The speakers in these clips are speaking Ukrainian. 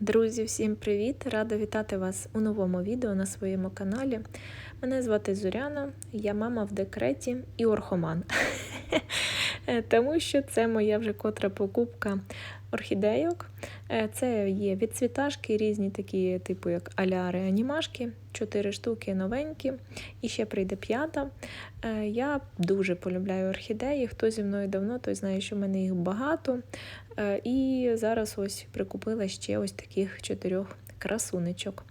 Друзі, всім привіт! Рада вітати вас у новому відео на своєму каналі. Мене звати Зоряна, я мама в декреті і орхоман. Тому що це моя вже котра покупка орхідейок. Е, Це є відцвіташки, різні такі, типу як аля реанімашки, чотири штуки новенькі, і ще прийде п'ята. Е, Я дуже полюбляю орхідеї. Хто зі мною давно, той знає, що в мене їх багато. Е, І зараз ось прикупила ще ось таких чотирьох красунечок.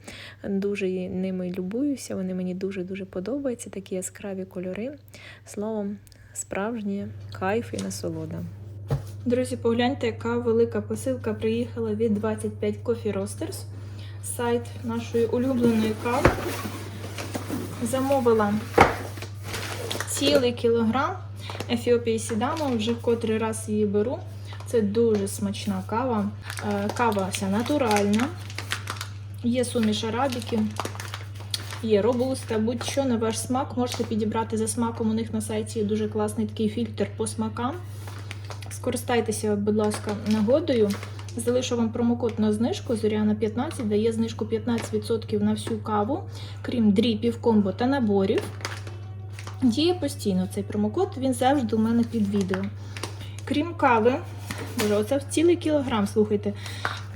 Дуже ними любуюся, вони мені дуже-дуже подобаються, такі яскраві кольори. Словом, справжній кайф і насолода. Друзі, погляньте, яка велика посилка приїхала від 25 Coffee Roasters, сайт нашої улюбленої кави. Замовила цілий кілограм Ефіопії Сідамо, вже в котрий раз її беру. Це дуже смачна кава. Е, Кава вся натуральна. Є суміш арабіки, є робуста, будь-що на ваш смак. Можете підібрати за смаком. У них на сайті дуже класний такий фільтр по смакам. Скористайтеся, будь ласка, нагодою. Залишу вам промокод на знижку. Зоряна 15 дає знижку 15% на всю каву, крім дріпів, комбо та наборів. Діє постійно цей промокод, він завжди у мене під відео. Крім кави, боже, оце цілий кілограм, слухайте,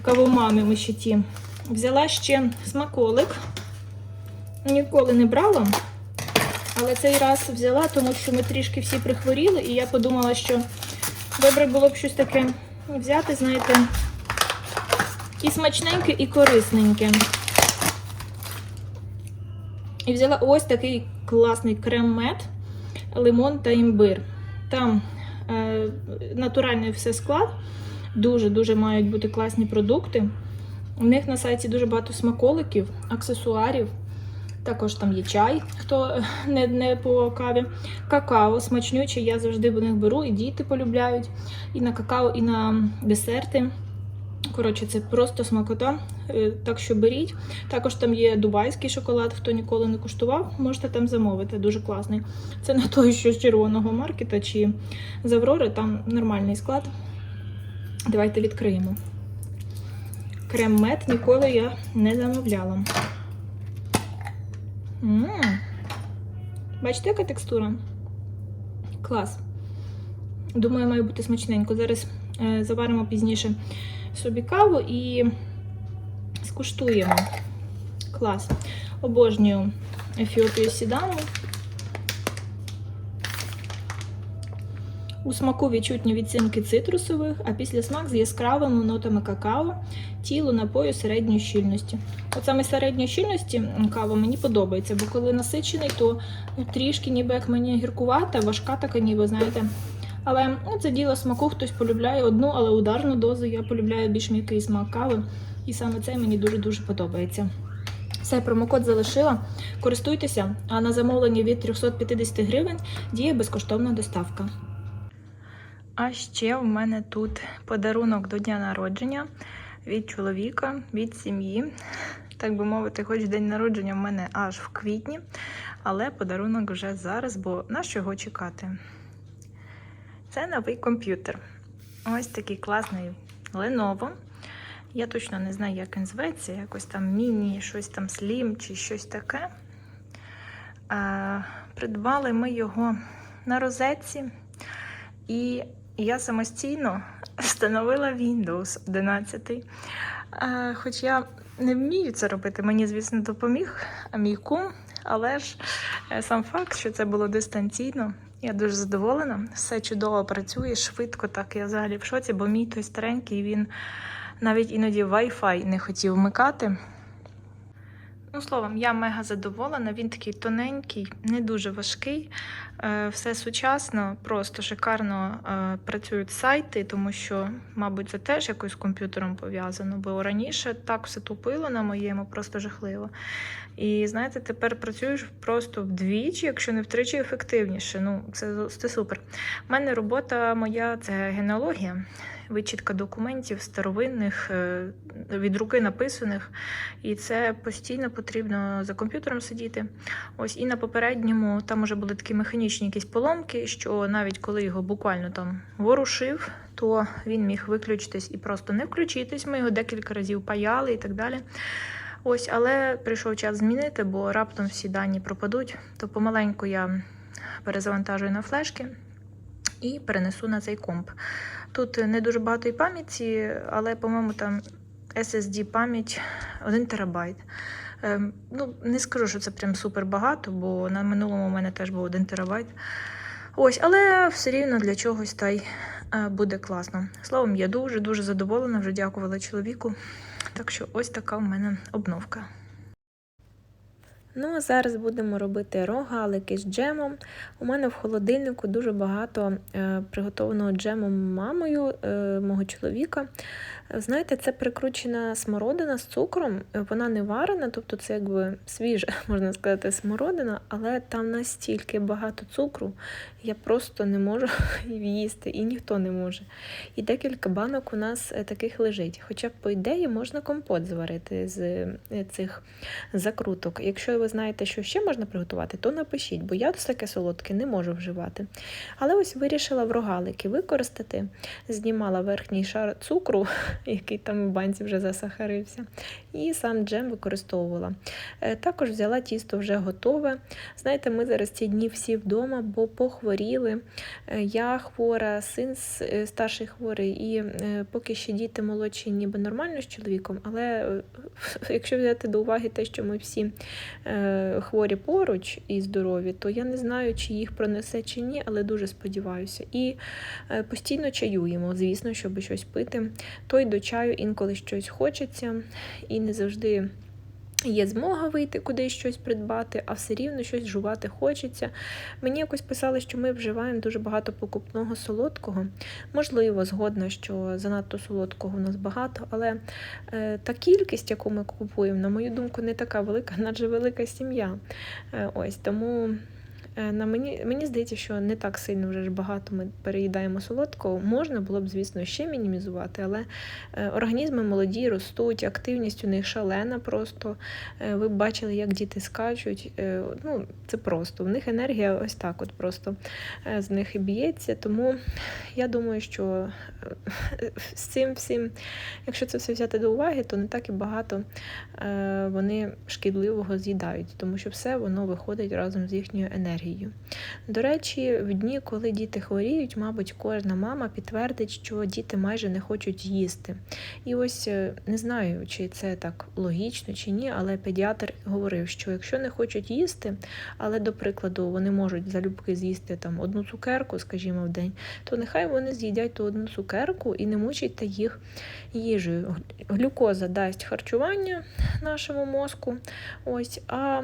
кавомами ми ще ті. Взяла ще смаколик. Ніколи не брала, але цей раз взяла, тому що ми трішки всі прихворіли, і я подумала, що добре було б щось таке взяти, знаєте, і смачненьке, і корисненьке. І взяла ось такий класний крем-мед, лимон та імбир. Там е, натуральний все склад. Дуже-дуже мають бути класні продукти. У них на сайті дуже багато смаколиків, аксесуарів. Також там є чай, хто не, не по каві. Какао смачнюче, я завжди в них беру, і діти полюбляють. І на какао, і на десерти. Коротше, це просто смакота. Е, Так що беріть. Також там є дубайський шоколад, хто ніколи не куштував, можете там замовити. Дуже класний. Це не той, що з червоного маркета чи з Аврори, там нормальний склад. Давайте відкриємо. Крем-мед ніколи я не замовляла. М-м. Бачите, яка текстура? Клас. Думаю, має бути смачненько. Зараз е, заваримо пізніше собі каву і скуштуємо. Клас. Обожнюю Ефіопію Сідану. У смаку відчутні відцінки цитрусових, а після смак з яскравими нотами какао, тіло напою середньої щільності. От саме середньої щільності кава мені подобається, бо коли насичений, то ну, трішки ніби як мені гіркувата, важка така, ніби, знаєте. Але ну, це діло смаку, хтось полюбляє одну, але ударну дозу. Я полюбляю більш м'який смак кави. І саме це мені дуже-дуже подобається. Все, промокод залишила. Користуйтеся, а на замовлення від 350 гривень діє безкоштовна доставка. А ще в мене тут подарунок до дня народження від чоловіка, від сім'ї. Так би мовити, хоч день народження в мене аж в квітні, але подарунок вже зараз, бо на що його чекати? Це новий комп'ютер. Ось такий класний Lenovo. Я точно не знаю, як він зветься, якось там міні, щось там Slim чи щось таке. Придбали ми його на розетці. І я самостійно встановила Windows 11. А, хоч я не вмію це робити, мені, звісно, допоміг мій кум, але ж е, сам факт, що це було дистанційно, я дуже задоволена. Все чудово працює, швидко, так я взагалі в шоці, бо мій той старенький, він навіть іноді Wi-Fi не хотів вмикати. Ну, словом, я мега задоволена. Він такий тоненький, не дуже важкий. Е, Все сучасно, просто шикарно е, працюють сайти, тому що, мабуть, це теж якось з комп'ютером пов'язано, бо раніше так все тупило на моєму, просто жахливо. І знаєте, тепер працюєш просто вдвічі, якщо не втричі ефективніше. Ну, це, це супер. У мене робота моя це генеалогія. Вичітка документів старовинних, е, від руки написаних, і це постійно потрібно за комп'ютером сидіти. Ось і на попередньому там вже були такі механічні якісь поломки, що навіть коли його буквально там ворушив, то він міг виключитись і просто не включитись. Ми його декілька разів паяли і так далі. Ось, але прийшов час змінити, бо раптом всі дані пропадуть. То помаленьку я перезавантажую на флешки і перенесу на цей комп. Тут не дуже багато і пам'яті, але, по-моєму, там SSD пам'ять 1 терабайт. Ем, ну, не скажу, що це прям супер багато, бо на минулому у мене теж був 1 терабайт. Ось, але все рівно для чогось та й е, буде класно. Словом, я дуже-дуже задоволена, вже дякувала чоловіку. Так що ось така в мене обновка. Ну, а зараз будемо робити рогалики з джемом. У мене в холодильнику дуже багато е, приготованого джемом мамою е, мого чоловіка. Знаєте, це прикручена смородина з цукром. Е, Вона не варена, тобто це якби свіжа, можна сказати, смородина, але там настільки багато цукру, я просто не можу їсти, і ніхто не може. І декілька банок у нас е, таких лежить. Хоча по ідеї можна компот зварити з е, цих закруток. Якщо ви знаєте, що ще можна приготувати, то напишіть, бо я таке солодке не можу вживати. Але ось вирішила в рогалики використати, знімала верхній шар цукру, який там в банці вже засахарився, і сам джем використовувала. Е, Також взяла тісто вже готове. Знаєте, ми зараз ці дні всі вдома, бо похворіли. Е, Я хвора, син е, старший хворий, і поки ще діти молодші, ніби нормально з чоловіком, але якщо взяти до уваги те, що ми всі хворі поруч і здорові, то я не знаю, чи їх пронесе чи ні, але дуже сподіваюся. І постійно чаюємо, звісно, щоб щось пити. То й до чаю інколи щось хочеться, і не завжди. Є змога вийти кудись щось придбати, а все рівно щось жувати хочеться. Мені якось писали, що ми вживаємо дуже багато покупного солодкого. Можливо, згодна, що занадто солодкого у нас багато, але е, та кількість, яку ми купуємо, на мою думку, не така велика, наче велика сім'я. Е, ось тому. Е, На мені, мені здається, що не так сильно вже ж багато ми переїдаємо солодкого. Можна було б, звісно, ще мінімізувати, але е, організми молоді ростуть, активність у них шалена просто. Е, Ви б бачили, як діти скачуть. Ну, це просто. В них енергія ось так, от просто з них і б'ється. Тому я думаю, що з цим всім, якщо це все взяти до уваги, то не так і багато вони шкідливого з'їдають, тому що все воно виходить разом з їхньою енергією. До речі, в дні, коли діти хворіють, мабуть, кожна мама підтвердить, що діти майже не хочуть їсти. І ось е, не знаю, чи це так логічно чи ні, але педіатр говорив, що якщо не хочуть їсти, але, до прикладу, вони можуть залюбки з'їсти там одну цукерку, скажімо, в день, то нехай вони з'їдять ту одну цукерку і не мучайте їх їжею. Глюкоза дасть харчування нашому мозку. Ось, а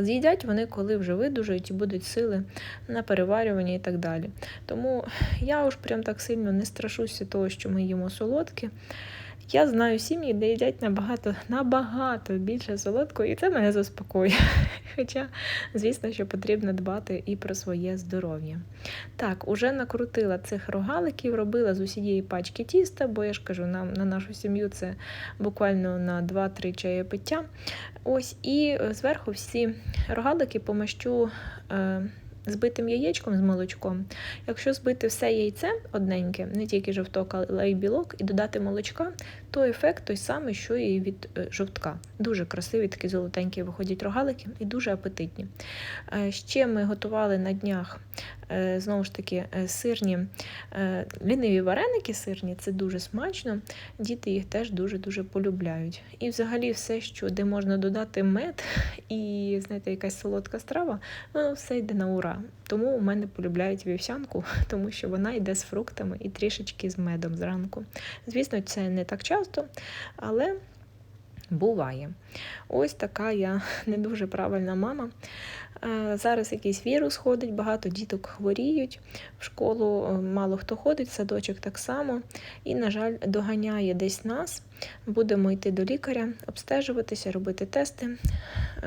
з'їдять вони, коли вже видужають і будуть сили на переварювання і так далі. Тому я уж прям так сильно не страшуся того, що ми їмо солодке. Я знаю сім'ї, де їдять набагато, набагато більше солодкого, і це мене заспокоює. Хоча, звісно, що потрібно дбати і про своє здоров'я. Так, уже накрутила цих рогаликів, робила з усієї пачки тіста, бо я ж кажу, нам на нашу сім'ю це буквально на 2-3 чаї пиття. Ось, і е, зверху всі рогалики помащу. Е, Збитим яєчком з молочком. Якщо збити все яйце одненьке, не тільки жовток, але й білок, і додати молочка, то ефект той самий, що і від е, жовтка. Дуже красиві, такі золотенькі виходять рогалики і дуже апетитні. Е, Ще ми готували на днях знову ж таки е, сирні е, ліниві вареники сирні, це дуже смачно. Діти їх теж дуже-дуже полюбляють. І взагалі все, що де можна додати мед і знаєте, якась солодка страва, воно все йде на ура. Тому у мене полюбляють вівсянку, тому що вона йде з фруктами і трішечки з медом зранку. Звісно, це не так часто, але Буває. Ось така я не дуже правильна мама. Зараз якийсь вірус ходить, багато діток хворіють. В школу е, мало хто ходить, садочок так само. І, на жаль, доганяє десь нас. Будемо йти до лікаря, обстежуватися, робити тести,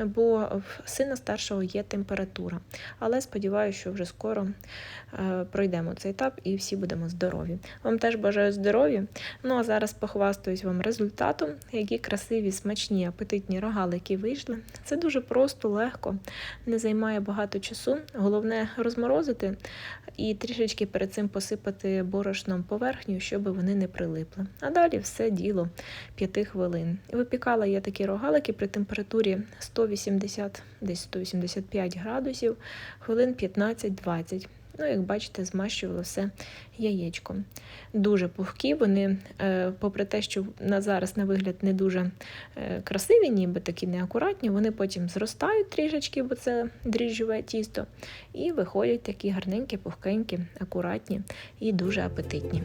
бо в сина старшого є температура. Але сподіваюся, що вже скоро е, пройдемо цей етап і всі будемо здорові. Вам теж бажаю здоров'я. Ну а зараз похвастаюсь вам результатом, які красиві, смачні, апетитні рогалики вийшли. Це дуже просто, легко, не займає багато часу. Головне розморозити і трішечки перед цим посипати борошном поверхню, щоб вони не прилипли. А далі все діло 5 хвилин. Випікала я такі рогалики при температурі 180, десь 185 градусів, хвилин 15-20. Ну, як бачите, змащувала все яєчком. Дуже пухкі, вони, е, попри те, що на зараз на вигляд не дуже е, красиві, ніби такі неакуратні, вони потім зростають трішечки, бо це дріжджове тісто, і виходять такі гарненькі, пухкенькі, акуратні і дуже апетитні.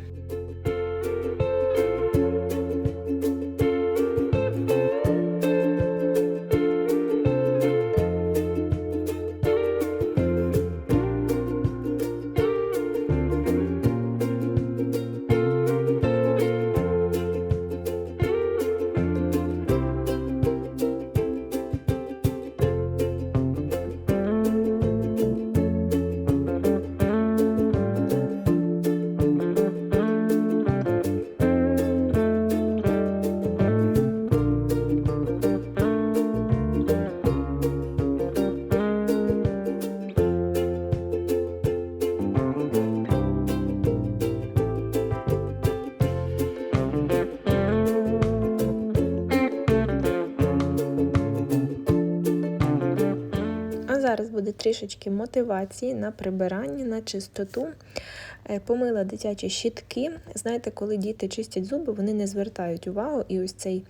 Трішечки мотивації на прибирання, на чистоту. Е, Помила дитячі щітки. Знаєте, коли діти чистять зуби, вони не звертають увагу, і ось цей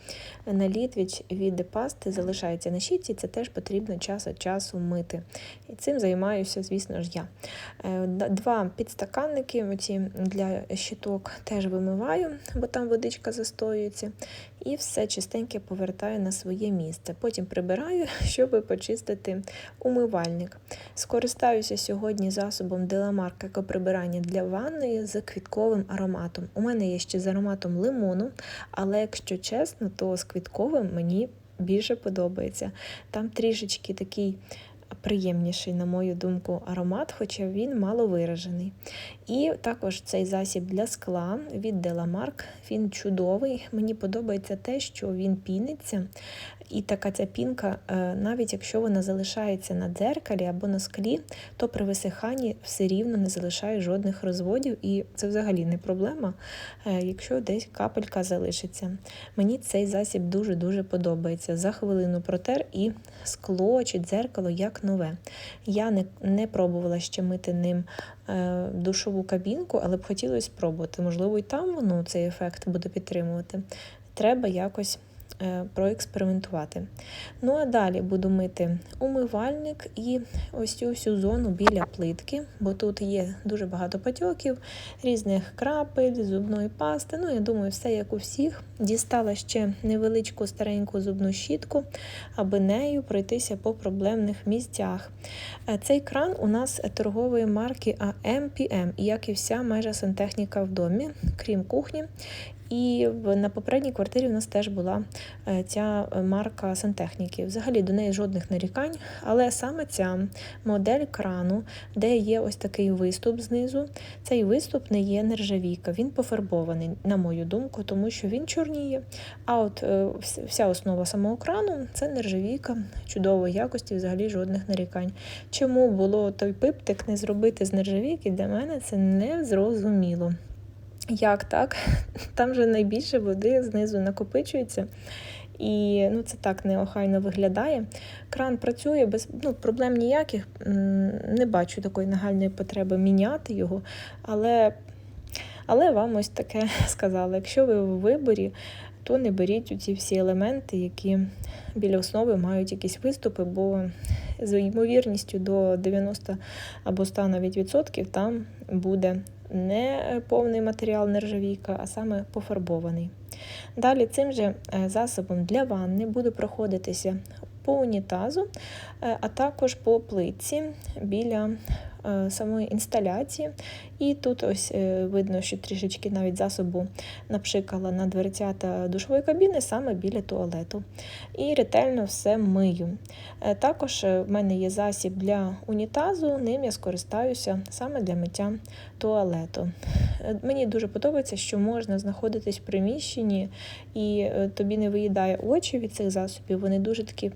наліт від, від пасти залишається на щітці, це теж потрібно час від часу мити. І цим займаюся, звісно ж, я. Е, Два підстаканники оці для щиток теж вимиваю, бо там водичка застоюється. І все чистеньке повертаю на своє місце. Потім прибираю, щоб почистити умивальник. Скористаюся сьогодні засобом Деламарк екоприбирання для ванної з квітковим ароматом. У мене є ще з ароматом лимону, але якщо чесно, то з квітковим мені більше подобається. Там трішечки такий приємніший, на мою думку, аромат, хоча він мало виражений. І також цей засіб для скла від Деламарк. Він чудовий. Мені подобається те, що він піниться. І така ця пінка, е, навіть якщо вона залишається на дзеркалі або на склі, то при висиханні все рівно не залишає жодних розводів, і це взагалі не проблема, е, якщо десь капелька залишиться. Мені цей засіб дуже-дуже подобається. За хвилину протер і скло чи дзеркало як нове. Я не, не пробувала ще мити ним е, душову кабінку, але б хотілося спробувати. Можливо, і там воно цей ефект буде підтримувати. Треба якось проекспериментувати. Ну а далі буду мити умивальник і ось цю всю зону біля плитки, бо тут є дуже багато патьоків, різних крапель, зубної пасти. Ну, я думаю, все як у всіх. Дістала ще невеличку стареньку зубну щітку, аби нею пройтися по проблемних місцях. Е, Цей кран у нас торгової марки AMPM, як і вся майже сантехніка в домі, крім кухні. І на попередній квартирі у нас теж була е, ця марка сантехніки. Взагалі до неї жодних нарікань, але саме ця модель крану, де є ось такий виступ знизу, цей виступ не є нержавійка, він пофарбований, на мою думку, тому що він чорніє. А от е, вся основа самого крану це нержавійка чудової якості, взагалі жодних нарікань. Чому було той пиптик не зробити з нержавійки, для мене це не зрозуміло. Як так? Там же найбільше води знизу накопичується. І ну, це так неохайно виглядає. Кран працює без ну, проблем ніяких. Не бачу такої нагальної потреби міняти його. Але, але вам ось таке сказала. Якщо ви в виборі, то не беріть ці всі елементи, які біля основи мають якісь виступи, бо з ймовірністю до 90 або 100 навіть відсотків там буде не повний матеріал нержавійка, а саме пофарбований. Далі цим же е, засобом для ванни буду проходитися по унітазу, е, а також по плитці біля е, самої інсталяції. І тут ось е, видно, що трішечки навіть засобу напшикала на дверцята душової кабіни саме біля туалету. І ретельно все мию. Е, Також е, в мене є засіб для унітазу, ним я скористаюся саме для миття туалету. Е, Мені дуже подобається, що можна знаходитись в приміщенні і е, тобі не виїдає очі від цих засобів. Вони дуже такі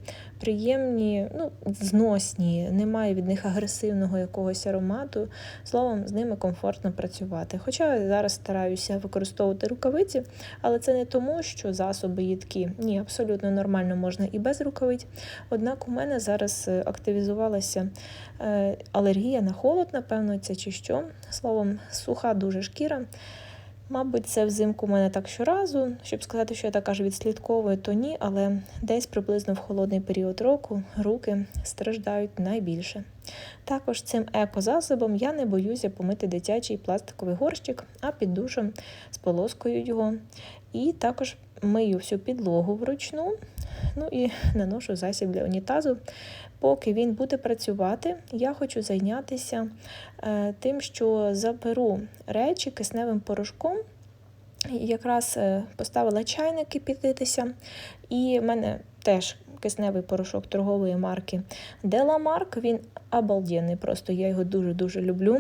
приємні, ну, зносні, немає від них агресивного якогось аромату. Словом, з ними комфортно працювати. Хоча я зараз стараюся використовувати рукавиці, але це не тому, що засоби їдкі. Ні, абсолютно нормально можна і без рукавиць. Однак у мене зараз е, активізувалася е, алергія на холод, напевно, це чи що. Словом, суха дуже шкіра. Мабуть, це взимку у мене так щоразу. Щоб сказати, що я так аж відслідковую, то ні, але десь приблизно в холодний період року руки страждають найбільше. Також цим екозасобом я не боюся помити дитячий пластиковий горщик, а під душем сполоскую його. І також мию всю підлогу вручну. Ну і наношу засіб для унітазу. Поки він буде працювати, я хочу зайнятися е, тим, що заберу речі кисневим порошком. Якраз е, поставила чайник кипятитися, і в мене теж кисневий порошок торгової марки Деламарк. Він обалденний, просто я його дуже-дуже люблю.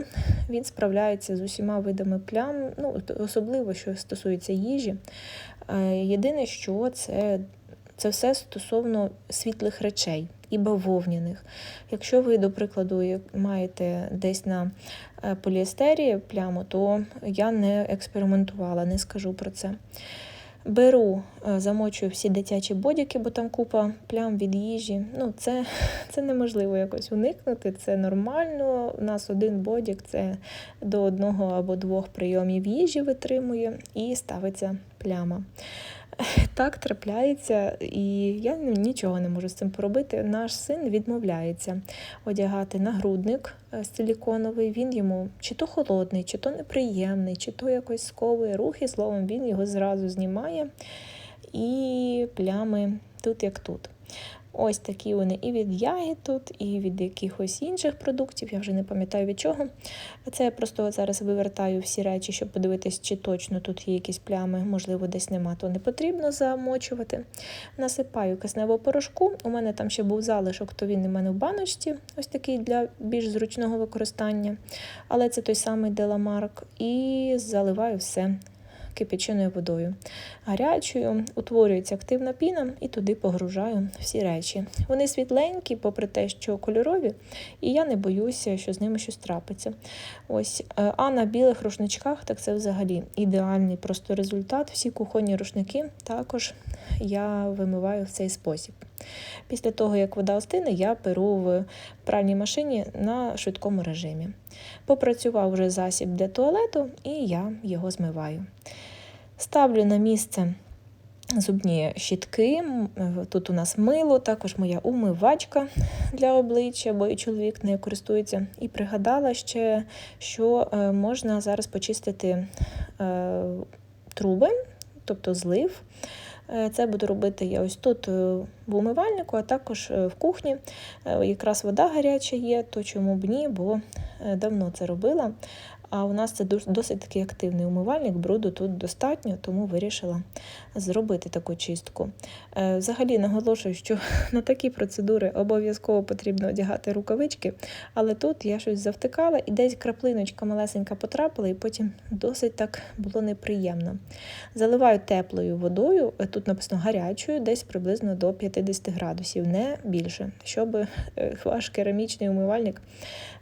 Він справляється з усіма видами плям, ну, особливо що стосується їжі. Е, Єдине, що це, це все стосовно світлих речей і бавовняних. Якщо ви, до прикладу, маєте десь на е, поліестері пляму, то я не експериментувала, не скажу про це. Беру, е, замочую всі дитячі бодіки, бо там купа плям від їжі. Ну, це, це неможливо якось уникнути, це нормально. У нас один бодік це до одного або двох прийомів їжі витримує і ставиться пляма. Так трапляється, і я нічого не можу з цим поробити. Наш син відмовляється одягати нагрудник е, силіконовий. Він йому чи то холодний, чи то неприємний, чи то якось сковує рухи. Словом, він його зразу знімає. І плями тут як тут. Ось такі вони і від ягід тут, і від якихось інших продуктів, я вже не пам'ятаю від чого. Це я просто зараз вивертаю всі речі, щоб подивитись, чи точно тут є якісь плями, можливо, десь нема, то не потрібно замочувати. Насипаю кисневого порошку. У мене там ще був залишок, то він у мене в баночці, ось такий для більш зручного використання. Але це той самий Деламарк. І заливаю все кипяченою водою. Гарячою утворюється активна піна і туди погружаю всі речі. Вони світленькі, попри те, що кольорові, і я не боюся, що з ними щось трапиться. Ось, е, а на білих рушничках так це взагалі ідеальний просто результат. Всі кухонні рушники також я вимиваю в цей спосіб. Після того, як вода остине, я беру в пральній машині на швидкому режимі. Попрацював вже засіб для туалету, і я його змиваю. Ставлю на місце зубні щітки. Тут у нас мило, також моя умивачка для обличчя, бо і чоловік нею користується. І пригадала ще, що е, можна зараз почистити е, труби, тобто злив. Е, Це буду робити я ось тут е, в умивальнику, а також е, в кухні. Якраз вода гаряча є, то чому б ні, бо давно це робила. А у нас це досить такий активний умивальник, бруду тут достатньо, тому вирішила зробити таку чистку. Е, Взагалі наголошую, що на такі процедури обов'язково потрібно одягати рукавички, але тут я щось завтикала і десь краплиночка малесенька потрапила, і потім досить так було неприємно. Заливаю теплою водою, е, тут написано гарячою, десь приблизно до 50 градусів, не більше, щоб е, ваш керамічний умивальник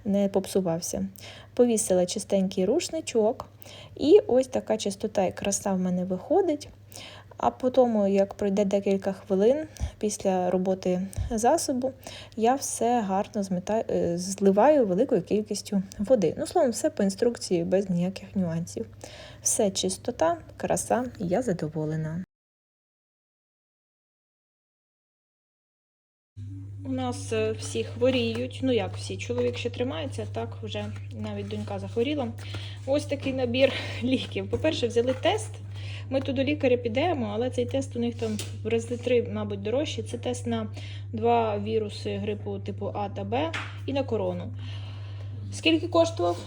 не попсувався. Повісила чистенький рушничок, і ось така чистота і краса в мене виходить. А потім, як пройде декілька хвилин після роботи засобу, я все гарно змитаю, е, зливаю великою кількістю води. Ну, словом, все по інструкції без ніяких нюансів. Все чистота, краса, я задоволена. У нас е, всі хворіють. Ну як всі, чоловік ще тримається, так вже навіть донька захворіла. Ось такий набір ліків. По-перше, взяли тест. Ми тут до лікаря підемо, але цей тест у них там в рази три, мабуть, дорожчий. Це тест на два віруси грипу типу А та Б і на корону. Скільки коштував?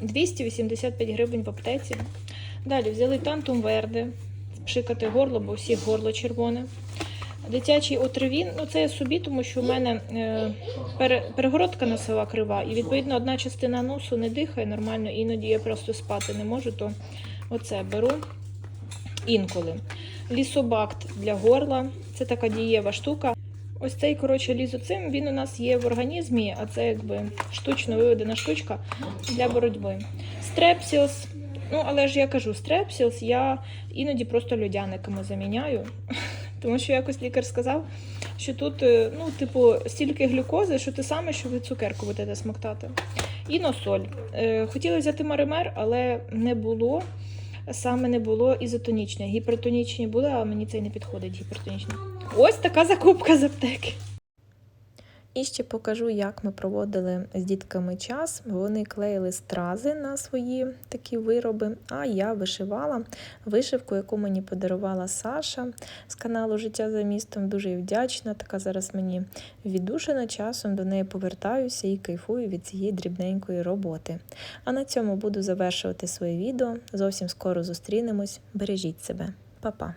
285 гривень в аптеці. Далі взяли тантум верде, пшикати горло, бо всіх горло червоне. Дитячий отривін, ну це я собі, тому що у мене е, перегородка носова крива, і відповідно одна частина носу не дихає нормально, іноді я просто спати не можу, то оце беру інколи. Лісобакт для горла, це така дієва штука. Ось цей, коротше, лізоцим, він у нас є в організмі, а це якби штучно виведена штучка для боротьби. Стрепсіос, ну але ж я кажу, стрепсіос я іноді просто льодяниками заміняю. Тому що якось лікар сказав, що тут, е, ну, типу, стільки глюкози, що ти саме, що ви цукерку будете смоктати. І носоль. Хотіла Хотіли взяти маример, але не було. Саме не було ізотонічне. Гіпертонічні були, а мені це не підходить гіпертонічне. Ось така закупка з аптеки. І ще покажу, як ми проводили з дітками час. Вони клеїли стрази на свої такі вироби, а я вишивала вишивку, яку мені подарувала Саша з каналу Життя за містом. Дуже їй вдячна. Така зараз мені віддушена часом до неї повертаюся і кайфую від цієї дрібненької роботи. А на цьому буду завершувати своє відео. Зовсім скоро зустрінемось. Бережіть себе, Па-па!